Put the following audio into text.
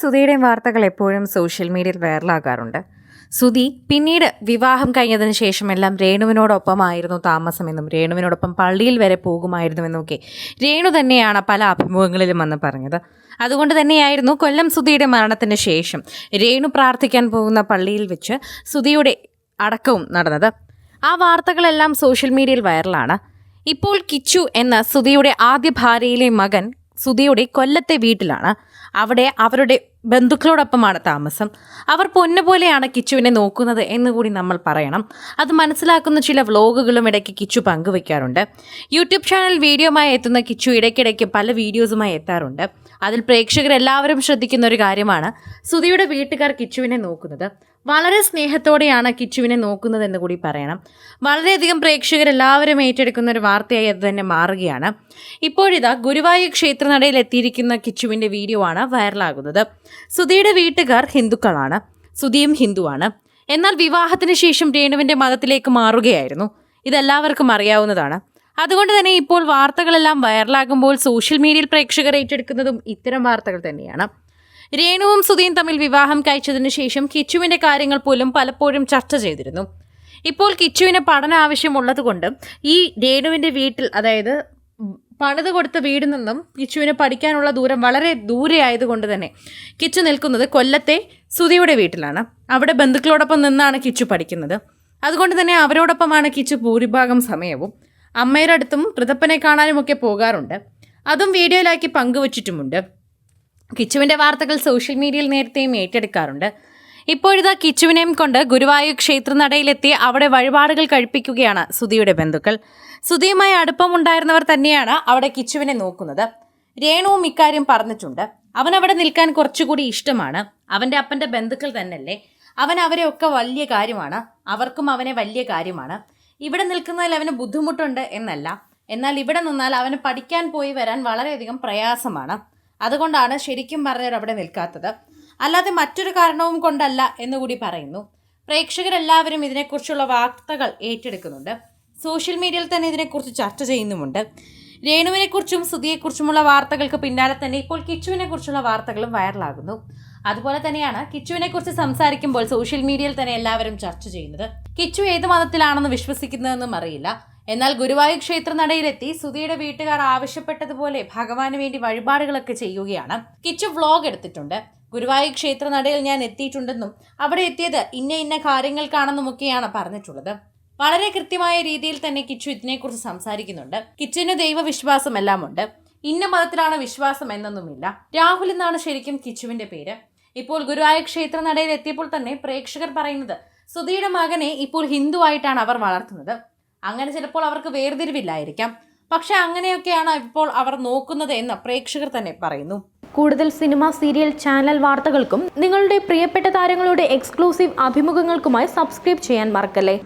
സുധിയുടെയും വാർത്തകൾ എപ്പോഴും സോഷ്യൽ മീഡിയയിൽ വൈറലാകാറുണ്ട്. സുധി പിന്നീട് വിവാഹം കഴിഞ്ഞതിന് ശേഷമെല്ലാം രേണുവിനോടൊപ്പമായിരുന്നു താമസമെന്നും രേണുവിനോടൊപ്പം പള്ളിയിൽ വരെ പോകുമായിരുന്നുവെന്നൊക്കെ രേണു തന്നെയാണ് പല അഭിമുഖങ്ങളിലും വന്ന് പറഞ്ഞത്. അതുകൊണ്ട് തന്നെയായിരുന്നു കൊല്ലം സുധിയുടെ മരണത്തിന് ശേഷം രേണു പ്രാർത്ഥിക്കാൻ പോകുന്ന പള്ളിയിൽ വെച്ച് സുധിയുടെ അടക്കവും നടന്നത്. ആ വാർത്തകളെല്ലാം സോഷ്യൽ മീഡിയയിൽ വൈറലാണ്. ഇപ്പോൾ കിച്ചു എന്ന സുധിയുടെ ആദ്യ ഭാര്യയിലെ മകൻ സുധിയുടെ കൊല്ലത്തെ വീട്ടിലാണ്. അവിടെ അവരുടെ ബന്ധുക്കളോടൊപ്പമാണ് താമസം. അവർ പൊന്നു പോലെയാണ് കിച്ചുവിനെ നോക്കുന്നത് എന്ന് കൂടി നമ്മൾ പറയണം. അത് മനസ്സിലാക്കുന്ന ചില വ്ലോഗുകളും ഇടയ്ക്ക് കിച്ചു പങ്കുവയ്ക്കാറുണ്ട് യൂട്യൂബ് ചാനൽ വീഡിയോമായി എത്തുന്ന കിച്ചു ഇടയ്ക്കിടയ്ക്ക് പല വീഡിയോസുമായി എത്താറുണ്ട്. അതിൽ പ്രേക്ഷകരെല്ലാവരും ശ്രദ്ധിക്കുന്ന ഒരു കാര്യമാണ് സുധിയുടെ വീട്ടുകാർ കിച്ചുവിനെ നോക്കുന്നത്. വളരെ സ്നേഹത്തോടെയാണ് കിച്ചുവിനെ നോക്കുന്നതെന്ന് കൂടി പറയണം. വളരെയധികം പ്രേക്ഷകരെല്ലാവരും ഏറ്റെടുക്കുന്ന ഒരു വാർത്തയായി അത് തന്നെ മാറുകയാണ്. ഇപ്പോഴിതാ ഗുരുവായൂർ ക്ഷേത്രനടയിൽ എത്തിയിരിക്കുന്ന കിച്ചുവിന്റെ വീഡിയോ ആണ് വൈറലാകുന്നത്. സുധിയുടെ വീട്ടുകാർ ഹിന്ദുക്കളാണ്. സുധിയും ഹിന്ദുവാണ്. എന്നാൽ വിവാഹത്തിന് ശേഷം രേണുവിന്റെ മതത്തിലേക്ക് മാറുകയായിരുന്നു. ഇതെല്ലാവർക്കും അറിയാവുന്നതാണ്. അതുകൊണ്ട് തന്നെ ഇപ്പോൾ വാർത്തകളെല്ലാം വൈറലാകുമ്പോൾ സോഷ്യൽ മീഡിയയിൽ പ്രേക്ഷകർ ഏറ്റെടുക്കുന്നതും ഇത്തരം വാർത്തകൾ തന്നെയാണ്. രേണുവും സുധീൻ തമ്മിൽ വിവാഹം കഴിച്ചതിനു ശേഷം കിച്ചുവിന്റെ കാര്യങ്ങൾ പോലും പലപ്പോഴും ചർച്ച ചെയ്തിരുന്നു. ഇപ്പോൾ കിച്ചുവിന് പഠന ആവശ്യമുള്ളതുകൊണ്ട് ഈ രേണുവിന്റെ വീട്ടിൽ അതായത് പണിത് കൊടുത്ത വീടിൽ നിന്നും കിച്ചുവിന് പഠിക്കാനുള്ള ദൂരം വളരെ ദൂരെ ആയതുകൊണ്ട് തന്നെ കിച്ചു നിൽക്കുന്നത് കൊല്ലത്തെ സുധിയുടെ വീട്ടിലാണ്. അവിടെ ബന്ധുക്കളോടൊപ്പം നിന്നാണ് കിച്ചു പഠിക്കുന്നത്. അതുകൊണ്ട് തന്നെ അവരോടൊപ്പമാണ് കിച്ചു ഭൂരിഭാഗം സമയവും. അമ്മയുടെ അടുത്തും കൃതപ്പനെ കാണാനുമൊക്കെ പോകാറുണ്ട്. അതും വീഡിയോയിലാക്കി പങ്കുവച്ചിട്ടുമുണ്ട്. കിച്ചുവിന്റെ വാർത്തകൾ സോഷ്യൽ മീഡിയയിൽ നേരത്തെയും ഏറ്റെടുക്കാറുണ്ട്. ഇപ്പോഴിതാ കിച്ചുവിനെയും കൊണ്ട് ഗുരുവായൂർ ക്ഷേത്രനടയിലെത്തി അവിടെ വഴിപാടുകൾ കഴിപ്പിക്കുകയാണ് സുധിയുടെ ബന്ധുക്കൾ. സുധിയുമായി അടുപ്പമുണ്ടായിരുന്നവർ തന്നെയാണ് അവിടെ കിച്ചുവിനെ നോക്കുന്നത്. രേണുവും ഇക്കാര്യം പറഞ്ഞിട്ടുണ്ട്. അവൻ അവിടെ നിൽക്കാൻ കുറച്ചുകൂടി ഇഷ്ടമാണ്. അവന്റെ അപ്പന്റെ ബന്ധുക്കൾ തന്നെയല്ലേ. അവൻ അവരെയൊക്കെ വലിയ കാര്യമാണ്. അവർക്കും അവനെ വലിയ കാര്യമാണ്. ഇവിടെ നിൽക്കുന്നതിൽ അവന് ബുദ്ധിമുട്ടുണ്ട് എന്നല്ല. എന്നാൽ ഇവിടെ നിന്നാൽ അവന് പഠിക്കാൻ പോയി വരാൻ വളരെയധികം പ്രയാസമാണ്. അതുകൊണ്ടാണ് ശരിക്കും പറഞ്ഞവർ അവിടെ നിൽക്കാത്തത്. അല്ലാതെ മറ്റൊരു കാരണവും കൊണ്ടല്ല എന്നുകൂടി പറയുന്നു. പ്രേക്ഷകരെല്ലാവരും ഇതിനെക്കുറിച്ചുള്ള വാർത്തകൾ ഏറ്റെടുക്കുന്നുണ്ട്. സോഷ്യൽ മീഡിയയിൽ തന്നെ ഇതിനെക്കുറിച്ച് ചർച്ച ചെയ്യുന്നുമുണ്ട്. രേണുവിനെക്കുറിച്ചും സുധിയെക്കുറിച്ചുമുള്ള വാർത്തകൾക്ക് പിന്നാലെ തന്നെ ഇപ്പോൾ കിച്ചുവിനെക്കുറിച്ചുള്ള വാർത്തകളും വൈറലാകുന്നു. അതുപോലെ തന്നെയാണ് കിച്ചുവിനെക്കുറിച്ച് സംസാരിക്കുമ്പോൾ സോഷ്യൽ മീഡിയയിൽ തന്നെ എല്ലാവരും ചർച്ച ചെയ്യുന്നത്. കിച്ചു ഏത് മതത്തിലാണെന്ന് വിശ്വസിക്കുന്നതെന്നും അറിയില്ല. എന്നാൽ ഗുരുവായൂർ ക്ഷേത്ര നടയിലെത്തി സുധിയുടെ വീട്ടുകാർ ആവശ്യപ്പെട്ടതുപോലെ ഭഗവാന് വേണ്ടി വഴിപാടുകളൊക്കെ ചെയ്യുകയാണ്. കിച്ചു വ്ലോഗ് എടുത്തിട്ടുണ്ട്. ഗുരുവായൂർ ക്ഷേത്ര നടയിൽ ഞാൻ എത്തിയിട്ടുണ്ടെന്നും അവിടെ എത്തിയത് ഇന്ന ഇന്ന കാര്യങ്ങൾക്കാണെന്നുമൊക്കെയാണ് പറഞ്ഞിട്ടുള്ളത്. വളരെ കൃത്യമായ രീതിയിൽ തന്നെ കിച്ചു ഇതിനെക്കുറിച്ച് സംസാരിക്കുന്നുണ്ട്. കിച്ചുവിന് ദൈവവിശ്വാസം എല്ലാം ഉണ്ട് ഇന്ന മതത്തിലാണ് വിശ്വാസം എന്നൊന്നുമില്ല. രാഹുൽ എന്നാണ് ശരിക്കും കിച്ചുവിന്റെ പേര്. ഇപ്പോൾ ഗുരുവായൂർ ക്ഷേത്ര നടയിൽ എത്തിയപ്പോൾ തന്നെ പ്രേക്ഷകർ പറയുന്നത് സുധിയുടെ മകനെ ഇപ്പോൾ ഹിന്ദു ആയിട്ടാണ് അവർ വളർത്തുന്നത്. അങ്ങനെ ചിലപ്പോൾ അവർക്ക് വേർതിരിവില്ലായിരിക്കാം. പക്ഷെ അങ്ങനെയൊക്കെയാണ് ഇപ്പോൾ അവർ നോക്കുന്നത് എന്ന് പ്രേക്ഷകർ തന്നെ പറയുന്നു. കൂടുതൽ സിനിമ സീരിയൽ ചാനൽ വാർത്തകൾക്കും നിങ്ങളുടെ പ്രിയപ്പെട്ട താരങ്ങളുടെ എക്സ്ക്ലൂസീവ് അഭിമുഖങ്ങൾക്കുമായി സബ്സ്ക്രൈബ് ചെയ്യാൻ മറക്കല്ലേ?